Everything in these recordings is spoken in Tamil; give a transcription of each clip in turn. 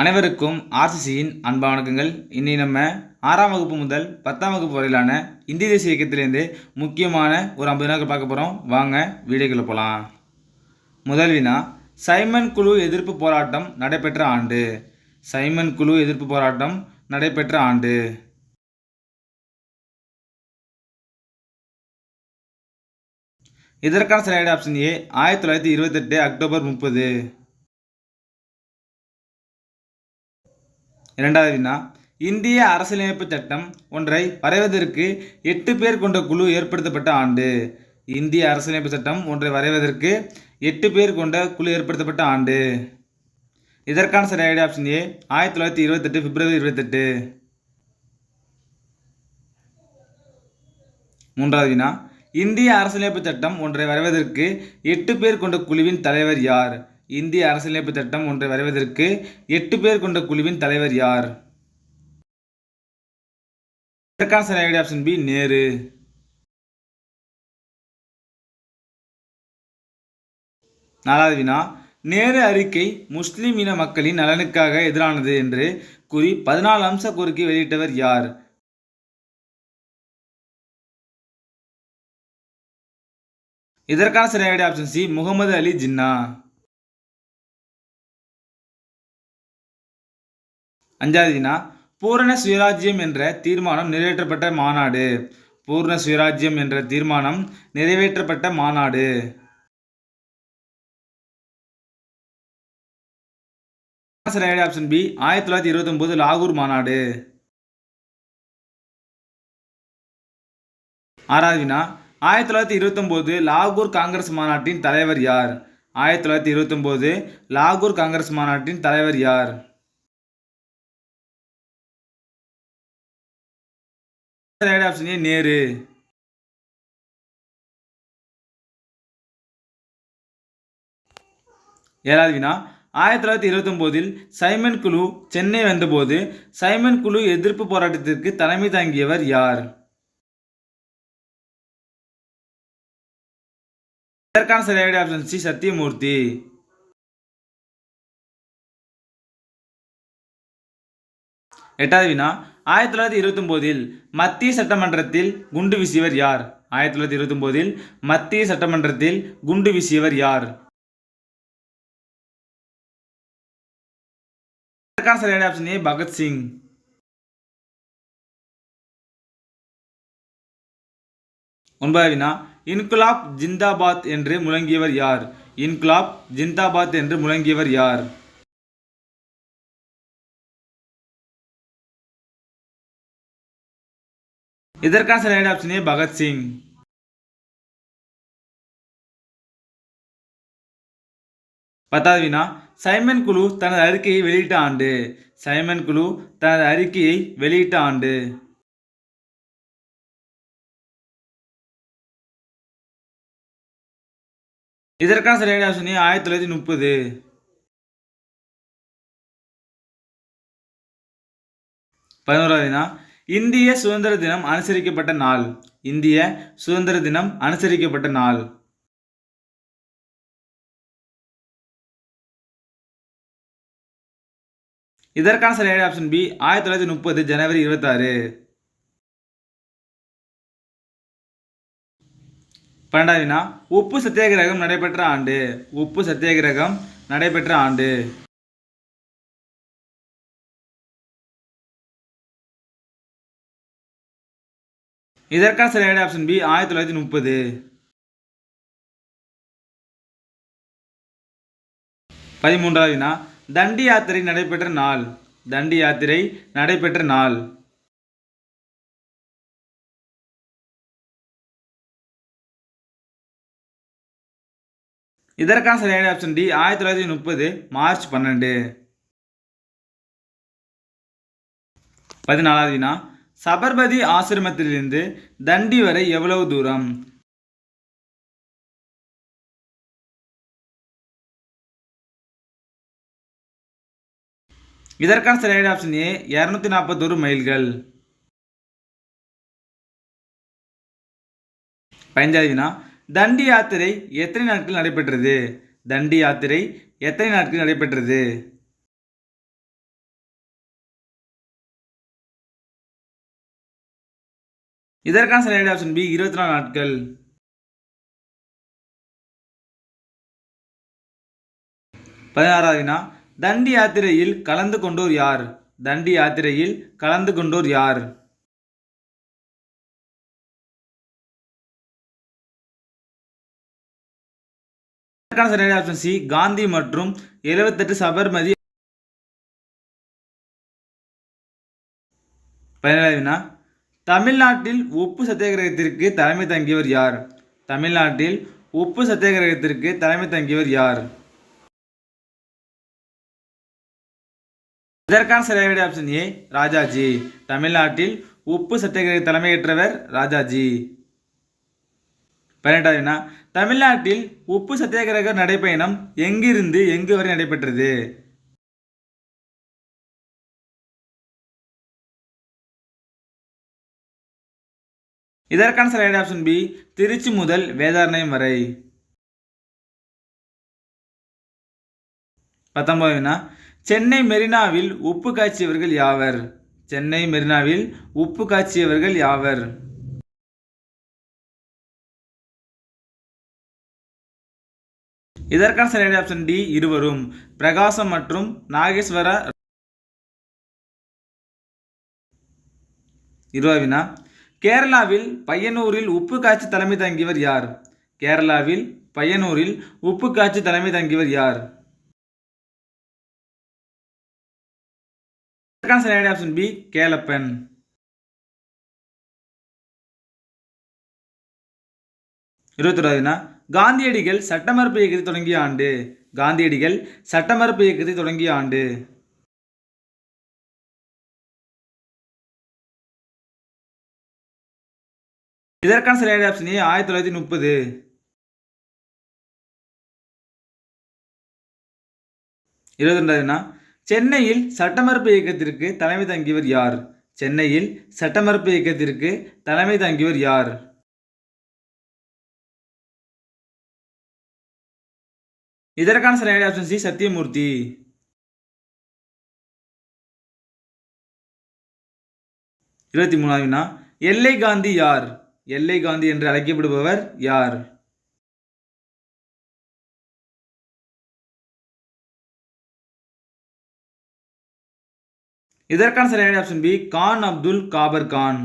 அனைவருக்கும் ஆர்சிசியின் அன்பான வணக்கங்கள். இன்னைக்கு நம்ம ஆறாம் வகுப்பு முதல் பத்தாம் வகுப்பு வரையிலான இந்திய தேசிய இயக்கத்திலேருந்து முக்கியமான ஒரு ஐம்பது நாட்கள் பார்க்க போகிறோம் வாங்க வீடியோக்குள்ளே போகலாம் முதல் வினா சைமன் குழு எதிர்ப்பு போராட்டம் நடைபெற்ற ஆண்டு. சைமன் குழு எதிர்ப்பு போராட்டம் நடைபெற்ற ஆண்டு. இதற்கான சரியான ஆப்ஷன் ஏ ஆயிரத்தி தொள்ளாயிரத்தி இருபத்தெட்டு அக்டோபர் முப்பது. இரண்டாவது வினா இந்திய அரசியலமைப்பு சட்டம் ஒன்றை வரைவதற்கு எட்டு பேர் கொண்ட குழு ஏற்படுத்தப்பட்ட ஆண்டு. இந்திய அரசியலமைப்பு சட்டம் ஒன்றை வரைவதற்கு எட்டு பேர் கொண்ட குழு ஏற்படுத்தப்பட்ட ஆண்டு. இதற்கான சரியான ஆப்ஷன் ஏ ஆயிரத்தி தொள்ளாயிரத்தி இருபத்தெட்டு பிப்ரவரி இருபத்தெட்டு. மூன்றாவது வினா இந்திய அரசியலமைப்பு சட்டம் ஒன்றை வரைவதற்கு எட்டு பேர் கொண்ட குழுவின் தலைவர் யார்? இந்திய அரசியலமைப்பு சட்டம் ஒன்றை வரைவதற்கு எட்டு பேர் கொண்ட குழுவின் தலைவர் யார்? இதற்கான சரியான ஆப்ஷன் பி நேரு. நாலாவது வினா நேரு அறிக்கை முஸ்லிம் இன மக்களின் நலனுக்காக எதிரானது என்று கூறி பதினாலு அம்ச கோரிக்கை வெளியிட்டவர் யார்? இதற்கான சரியான ஆப்ஷன் சி முகமது அலி ஜின்னா. அஞ்சாவது வினா பூரண சுயராஜ்யம் என்ற தீர்மானம் நிறைவேற்றப்பட்ட மாநாடு. பூர்ண சுயராஜ்யம் என்ற தீர்மானம் நிறைவேற்றப்பட்ட மாநாடு. சரியான ஆப்ஷன் பி ஆயிரத்தி தொள்ளாயிரத்தி இருபத்தி ஒன்பது லாகூர் மாநாடு. ஆறாவது வினா ஆயிரத்தி தொள்ளாயிரத்தி இருபத்தொம்போது லாகூர் காங்கிரஸ் மாநாட்டின் தலைவர் யார்? ஆயிரத்தி தொள்ளாயிரத்தி இருபத்தொம்போது லாகூர் காங்கிரஸ் மாநாட்டின் தலைவர் யார்? Right option A Nehru. ஏழாவது வினா ஆயிரத்தி தொள்ளாயிரத்தி இருபத்தொம்போதில் சைமன் குழு சென்னை வந்தபோது சைமன் குழு எதிர்ப்பு போராட்டத்திற்கு தலைமை தாங்கியவர் யார்? இதற்கான சரியான ஆப்ஷன் சி சத்தியமூர்த்தி. எட்டாவது வினா ஆயிரத்தி தொள்ளாயிரத்தி இருபத்தொம்போதில் மத்திய சட்டமன்றத்தில் குண்டு வீசியவர் யார்? ஆயிரத்தி தொள்ளாயிரத்தி இருபத்தொம்போதில் மத்திய சட்டமன்றத்தில் குண்டு வீசியவர் யார்? இதற்கான சரியான ஆப்ஷன் ஏ பகத்சிங் ஒன்பதாவது வினா இன்குலாப் ஜிந்தாபாத் என்று முழங்கியவர் யார்? இன்குலாப் ஜிந்தாபாத் என்று முழங்கியவர் யார்? இதற்கான சரியான ஆப்ஷன் பகத்சிங் பத்தாவது வினா. சைமன் குழு தனது அறிக்கையை வெளியிட்ட ஆண்டு. சைமன் குழு தனது அறிக்கையை வெளியிட்ட ஆண்டு. இதற்கான சரியான ஆப்ஷன் ஆயிரத்தி தொள்ளாயிரத்தி முப்பது. பதினோராவது வினா. இந்திய சுதந்திர தினம் அனுசரிக்கப்பட்ட நாள். இந்திய சுதந்திர தினம் அனுசரிக்கப்பட்ட நாள். இதற்கான சரியான ஆப்ஷன் பி ஆயிரத்தி தொள்ளாயிரத்தி முப்பது ஜனவரி இருபத்தாறு. பன்னெண்டாவது வினா உப்பு சத்தியாகிரகம் நடைபெற்ற ஆண்டு. உப்பு சத்தியாகிரகம் நடைபெற்ற ஆண்டு. இதற்கான சரியான ஆப்ஷன் பி ஆயிரத்தி தொள்ளாயிரத்தி முப்பது. பதிமூன்றாவது வினா தண்டி யாத்திரை நடைபெற்ற நாள். தண்டி யாத்திரை நடைபெற்ற நாள். இதற்கான சரியான ஆப்ஷன் டி ஆயிரத்தி தொள்ளாயிரத்தி முப்பது மார்ச் பன்னெண்டு. பதினாலாவது வினா சபர்மதி ஆசிரமத்திலிருந்து தண்டி வரை எவ்வளவு தூரம்? இதற்கான சரியான ஆப்ஷன் ஏ இரநூத்தி நாற்பத்தோரு மைல்கள். பதினஞ்சாவது வினா தண்டி யாத்திரை எத்தனை நாட்கள் நடைபெற்றது? தண்டி யாத்திரை எத்தனை நாட்கள் நடைபெற்றது? இதற்கான சரியான ஆப்ஷன் பி இருபத்தி நாலு நாட்கள். பதினாறாவது வினா தண்டி யாத்திரையில் கலந்து கொண்டோர் யார்? தண்டி யாத்திரையில் கலந்து கொண்டோர் யார்? இதற்கான சரியான ஆப்ஷன் சி காந்தி மற்றும் எழுபத்தெட்டு சபர்மதி. பதினேழாவது வினா தமிழ்நாட்டில் உப்பு சத்தியாகிரகத்திற்கு தலைமை தங்கியவர் யார்? தமிழ்நாட்டில் உப்பு சத்தியாகிரகத்திற்கு தலைமை தங்கியவர் யார்? இதற்கான சரியான ஆப்ஷன் ஏ ராஜாஜி. தமிழ்நாட்டில் உப்பு சத்தியாகிரக தலைமையேற்றவர் ராஜாஜி. பதினெட்டாவதுனா தமிழ்நாட்டில் உப்பு சத்தியாகிரக நடைப்பயணம் எங்கிருந்து எங்கு வரை நடைபெற்றது? இதற்கான சரியான ஆப்ஷன் பி திருச்சி முதல் வேதாரண்யம் வரை. பத்தொன்பது வினா சென்னை மெரினாவில் உப்பு காய்ச்சியவர்கள் யாவர்? சென்னை மெரினாவில் உப்பு காய்ச்சியவர்கள் யாவர்? இதற்கான சரியான ஆப்ஷன் டி இருவரும் பிரகாசம் மற்றும் நாகேஸ்வர. இருபது வினா கேரளாவில் பையனூரில் உப்பு காய்ச்சி தலைமை தங்கியவர் யார்? கேரளாவில் பையனூரில் உப்பு காய்ச்சி தலைமை தங்கியவர் யார்? சரியான ஆப்ஷன் பி கேலப்பன் இருபத்தி வினா காந்தியடிகள் சட்டமறுப்பு இயக்கத்தை தொடங்கிய ஆண்டு. காந்தியடிகள் சட்டமறுப்பு இயக்கத்தை தொடங்கிய ஆண்டு. இதற்கான சரியான ஆப்ஷன் ஏ ஆயிரத்தி தொள்ளாயிரத்தி முப்பது. இருபத்தி ரெண்டாவதுனா சென்னையில் சட்டமறுப்பு இயக்கத்திற்கு தலைமை தங்கியவர் யார்? சென்னையில் சட்டமறுப்பு இயக்கத்திற்கு தலைமை தங்கியவர் யார்? இதற்கான சரியான ஆப்ஷன் சி சத்தியமூர்த்தி. இருபத்தி மூணாவது வினா எல்லை காந்தி யார்? எல்லை காந்தி என்று அழைக்கப்படுபவர் யார்? இதற்கான சரியான ஆப்ஷன் பி கான் அப்துல் காபர் கான்.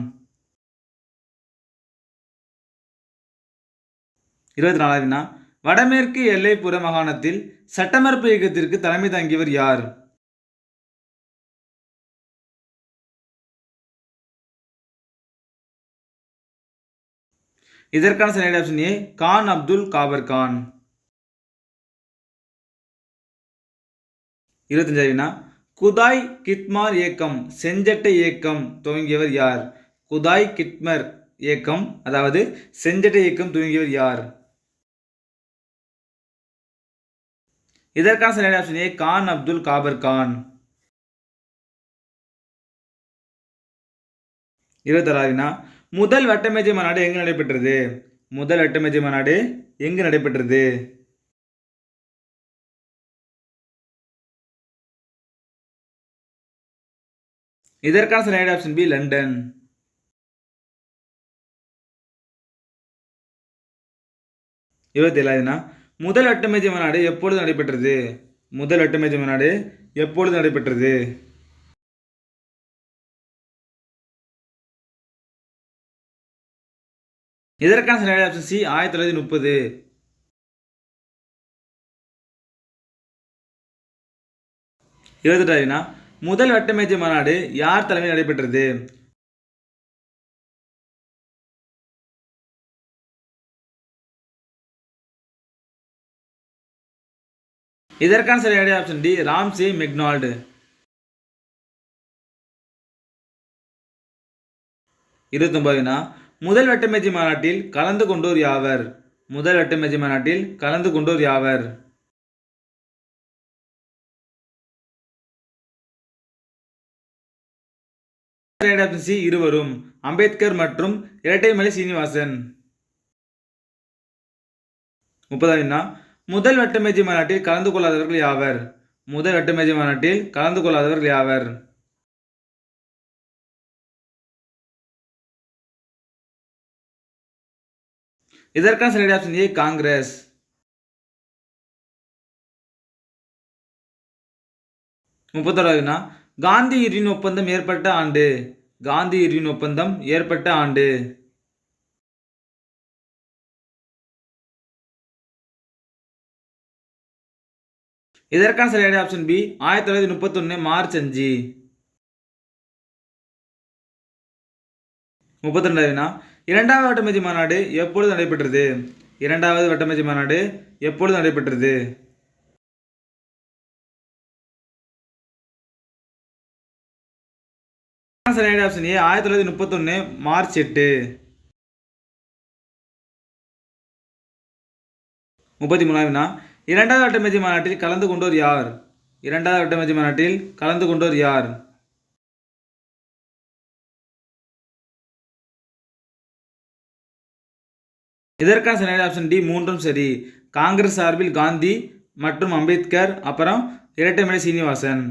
இருபத்தி நாலாவது வினா வடமேற்கு எல்லைப்புற மாகாணத்தில் சட்டமறுப்பு இயக்கத்திற்கு தலைமை தாங்கியவர் யார்? இதற்கான சரியான ஆப்ஷன் ஏ கான் அப்துல் காபர் கான் இருபத்தஞ்சாவது குதாய் கிட்மார் இயக்கம் செஞ்சட்டை இயக்கம் துவங்கியவர் யார்? குதாய் கிட்மர் இயக்கம் அதாவது செஞ்சட்டை இயக்கம் துவங்கியவர் யார்? இதற்கான சரியான ஆப்ஷன் ஏ கான் அப்துல் காபர் கான் இருபத்தாறாவது முதல் வட்டமேஜை மாநாடு எங்கு நடைபெற்றது? முதல் வட்டமேஜை மாநாடு எங்கு நடைபெற்றது? இதற்கான சரியான ஆப்ஷன் பி லண்டன் இருபத்தி ஏழாவதுனா முதல் வட்டமேஜை மாநாடு எப்பொழுது நடைபெற்றது? முதல் வட்டமேஜை மாநாடு எப்பொழுது நடைபெற்றது? இதற்கான சரியான ஆப்ஷன் சி ஆயிரத்தி தொள்ளாயிரத்தி முப்பது. இருபத்தெட்டாவதுனா முதல் வட்டமேஜை மாநாடு யார் தலைமையில் நடைபெற்றது? இதற்கான சரியான ஆப்ஷன் டி ராம்சி மெக்னால்டு. இருபத்தொன்பதுனா முதல் வட்டமேஜை மாநாட்டில் கலந்து கொண்டோர் யாவர்? முதல் வட்டமேஜை மாநாட்டில் கலந்து கொண்டோர் யாவர்? சி இருவரும் அம்பேத்கர் மற்றும் இரட்டைமலை சீனிவாசன். முப்பதாவதுனா முதல் வட்டமேஜை மாநாட்டில் கலந்து கொள்ளாதவர்கள் யாவர்? முதல் வட்டமேஜை மாநாட்டில் கலந்து கொள்ளாதவர்கள் யாவர்? இதற்கான சரியான ஆப்ஷன் ஏ காங்கிரஸ். முப்பத்தோராவதுனா காந்தி இரின் ஒப்பந்தம் ஏற்பட்ட ஆண்டு. காந்தி இரின் ஒப்பந்தம் ஏற்பட்ட ஆண்டு. இதற்கான சரியான ஆப்ஷன் பி ஆயிரத்தி தொள்ளாயிரத்தி முப்பத்தொன்று மார்ச் அஞ்சு. முப்பத்தி ரெண்டாவதுனா இரண்டாவது வட்டமேஜை மாநாடு? எப்பொழுது நடைபெற்றது? இரண்டாவது வட்டமேஜை மாநாடு? எப்பொழுது நடைபெற்றது? சரியான ஆப்ஷன் ஏ ஆயிரத்தி தொள்ளாயிரத்தி முப்பத்தொன்று மார்ச் எட்டு. முப்பத்தி மூணாவதுனா இரண்டாவது வட்டமேஜை மாநாட்டில் கலந்து கொண்டோர் யார்? இரண்டாவது வட்டமேஜை மாநாட்டில் கலந்து கொண்டோர் யார்? இதற்கான சரியான ஆப்ஷன் டி மூன்றும் சரி. காங்கிரஸ் சார்பில் காந்தி மற்றும் அம்பேத்கர் அப்புறம் இரட்டைமலை சீனிவாசன்.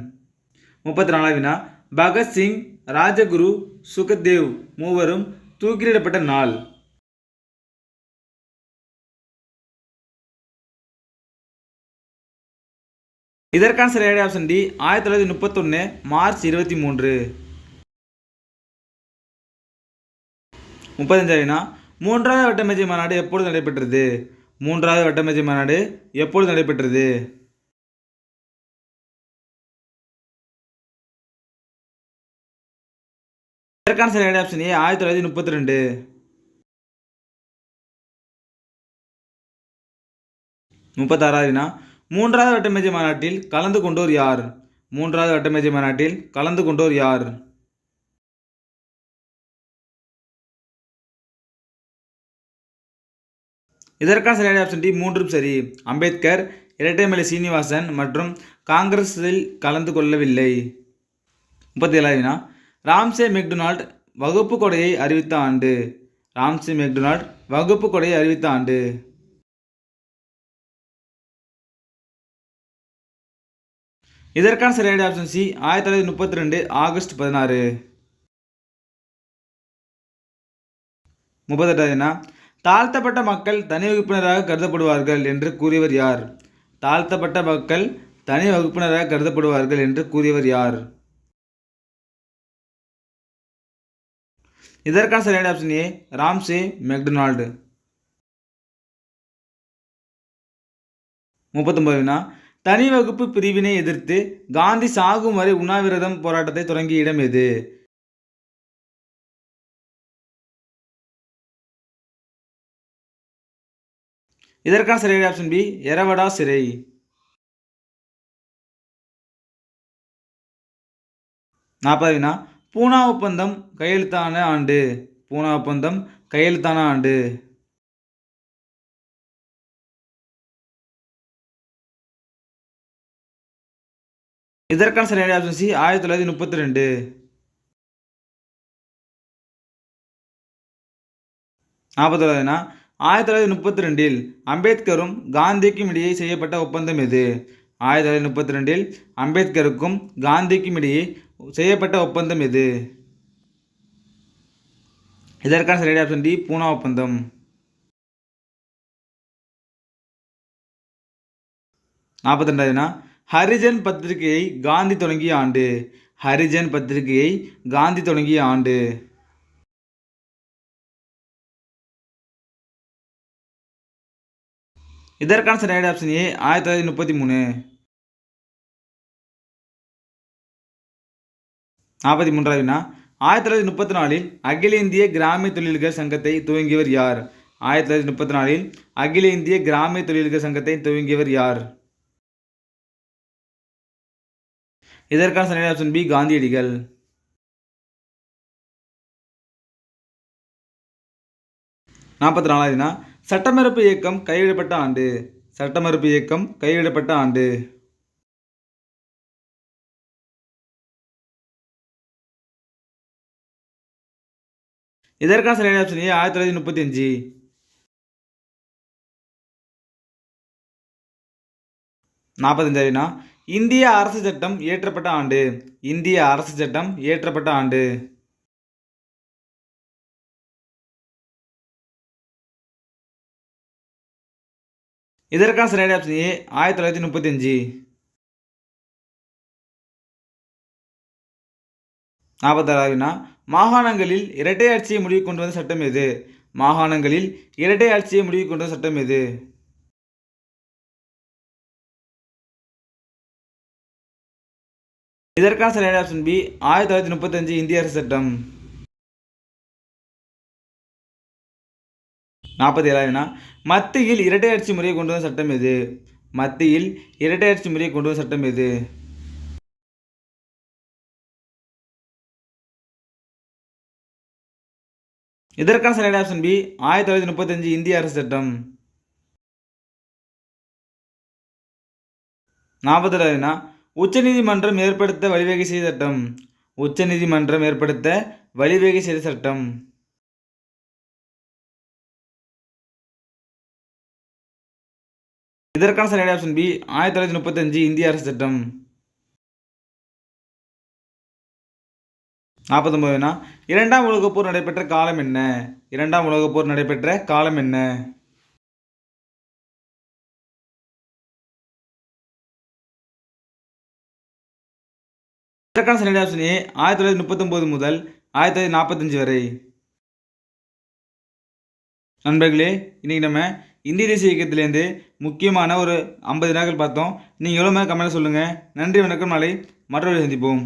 முப்பத்தி நாலாவினா பகத்சிங் ராஜகுரு சுகதேவ் மூவரும் தூக்கிலிடப்பட்ட நாள். இதற்கான சரியான ஆப்ஷன் டி ஆயிரத்தி தொள்ளாயிரத்தி முப்பத்தொன்று மார்ச் இருபத்தி மூன்று. முப்பத்தஞ்சாவினா மூன்றாவது வட்டமேஜை மாநாடு எப்பொழுது நடைபெற்றது? மூன்றாவது வட்டமேஜை மாநாடு எப்பொழுது நடைபெற்றது? இதற்கான சரியான ஆப்ஷன் ஏ ஆயிரத்தி தொள்ளாயிரத்தி முப்பத்தி ரெண்டு முப்பத்தாறாவதுனா மூன்றாவது வட்டமேஜை மாநாட்டில் கலந்து கொண்டோர் யார்? மூன்றாவது வட்டமேஜை மாநாட்டில் கலந்து கொண்டோர் யார்? இதற்கான சரியான ஆப்ஷன் டி மூன்றும் சரி. அம்பேத்கர் இரட்டைமலை சீனிவாசன் மற்றும் காங்கிரஸில் கலந்து கொள்ளவில்லை. முப்பத்தி ஏழாவதுனா ராம்சே மெக்டொனால்ட் வகுப்பு கொடையை அறிவித்த ஆண்டு. ராம்சே மெக்டொனால்ட் வகுப்பு கொடையை அறிவித்த ஆண்டு. இதற்கான சரியான ஆப்ஷன் சி ஆயிரத்தி தொள்ளாயிரத்தி முப்பத்தி ரெண்டு ஆகஸ்ட் பதினாறு. முப்பத்தெட்டாவதுனா தாழ்த்தப்பட்ட மக்கள் தனி வகுப்பினராக கருதப்படுவார்கள் என்று கூறியவர் யார்? தாழ்த்தப்பட்ட மக்கள் தனி வகுப்பினராக கருதப்படுவார்கள் என்று கூறியவர் யார்? இதற்கான சரியான ஆப்ஷன் ஏ ராம்சே மெக்டொனால்டு. முப்பத்தொன்பதுனா தனி வகுப்பு பிரிவினை எதிர்த்து காந்தி சாகும் வரை உண்ணாவிரதம் போராட்டத்தை தொடங்கிய இடம் எது? இதற்கான சரியான ஆப்ஷன் பி எரவடா சிறை. நாற்பதுனா பூனா ஒப்பந்தம் கையெழுத்தான ஆண்டு. பூனா ஒப்பந்தம் கையெழுத்தான ஆண்டு. இதற்கான சரியான ஆப்ஷன் சி ஆயிரத்தி தொள்ளாயிரத்தி முப்பத்தி ரெண்டு நாற்பத்தொழுதுனா ஆயிரத்தி தொள்ளாயிரத்தி முப்பத்தி ரெண்டில் அம்பேத்கரும் காந்திக்கும் இடையே செய்யப்பட்ட ஒப்பந்தம் எது? ஆயிரத்தி தொள்ளாயிரத்தி முப்பத்தி ரெண்டில் அம்பேத்கருக்கும் காந்திக்கும் இடையே செய்யப்பட்ட ஒப்பந்தம் எது? இதற்கான சரியான ஆப்ஷன் டி பூனா ஒப்பந்தம். நாற்பத்தி ரெண்டாவதுனா ஹரிஜன் பத்திரிகையை காந்தி தொடங்கிய ஆண்டு. ஹரிஜன் பத்திரிகையை காந்தி தொடங்கிய ஆண்டு. இதற்கான சரியான ஆப்ஷன் ஏ ஆயிரத்தி தொள்ளாயிரத்தி முப்பத்தி மூணு. நாற்பத்தி மூன்றாவது ஆயிரத்தி தொள்ளாயிரத்தி முப்பத்தி நாலில் அகில இந்திய கிராமிய தொழில்கள் சங்கத்தை துவங்கியவர் யார்? ஆயிரத்தி தொள்ளாயிரத்தி முப்பத்தி நாலில் அகில இந்திய கிராமிய தொழில்கள் சங்கத்தை துவங்கியவர் யார்? இதற்கான சரியான ஆப்ஷன் பி காந்தியடிகள். நாற்பத்தி நாலாவதுனா சட்டமறுப்பு இயக்கம் கைவிடப்பட்ட ஆண்டு. சட்டமறுப்பு இயக்கம் கைவிடப்பட்ட ஆண்டு. இதற்கான சரியான ஆப்ஷன் ஏ ஆயிரத்தி தொள்ளாயிரத்தி முப்பத்தி அஞ்சு. நாற்பத்தஞ்சாவதுனா இந்திய அரசு சட்டம் இயற்றப்பட்ட ஆண்டு. இந்திய அரசு சட்டம் இயற்றப்பட்ட ஆண்டு. இதற்கான சரியான ஆப்ஷன் ஏ ஆயிரத்தி தொள்ளாயிரத்தி முப்பத்தஞ்சு நாற்பத்தாறாவதுனா மாகாணங்களில் இரட்டை ஆட்சியை முடிவு கொண்டு வந்த சட்டம் எது? மாகாணங்களில் இரட்டை ஆட்சியை முடிவு கொண்டு வந்த சட்டம் எது? இதற்கான சரியான ஆப்ஷன் பி ஆயிரத்தி தொள்ளாயிரத்தி முப்பத்தஞ்சு இந்திய அரசு சட்டம். நாற்பத்தி ஏழாவதுனா மத்தியில் இரட்டையாட்சி முறையை கொண்டு வந்த சட்டம் எது? மத்தியில் இரட்டையாட்சி முறையை கொண்டு வந்த சட்டம் எது? இதற்கான சரியான ஆப்ஷன் பி ஆயிரத்தி தொள்ளாயிரத்தி முப்பத்தஞ்சு இந்திய அரசு சட்டம். நாற்பத்தேழாவதுனா உச்சநீதிமன்றம் ஏற்படுத்த வழிவகை செய்த சட்டம். உச்சநீதிமன்றம் ஏற்படுத்த வழிவகை செய்த சட்டம். இதற்கான சரியான ஆப்ஷன் பி ஆயிரத்தி தொள்ளாயிரத்தி முப்பத்தஞ்சு இந்திய அரசு சட்டம் நாற்பத்தொம்பதுனா இரண்டாம் உலகப் போர் நடைபெற்ற காலம் என்ன? இரண்டாம் உலகப் போர் நடைபெற்ற காலம் என்ன? இதற்கான சரியான ஆப்ஷன் ஏ ஆயிரத்தி தொள்ளாயிரத்தி முப்பத்தொம்போது முதல் ஆயிரத்தி தொள்ளாயிரத்தி நாற்பத்தஞ்சு வரை. நண்பர்களே இன்றைக்கி நம்ம இந்திய தேசிய இயக்கத்திலேருந்து முக்கியமான ஒரு ஐம்பது வினாக்கள் பார்த்தோம். நீங்கள் எவ்வளோ மேலே கமெண்ட்டில் சொல்லுங்கள் நன்றி வணக்கம் நாளை மற்றொரு சந்திப்போம்.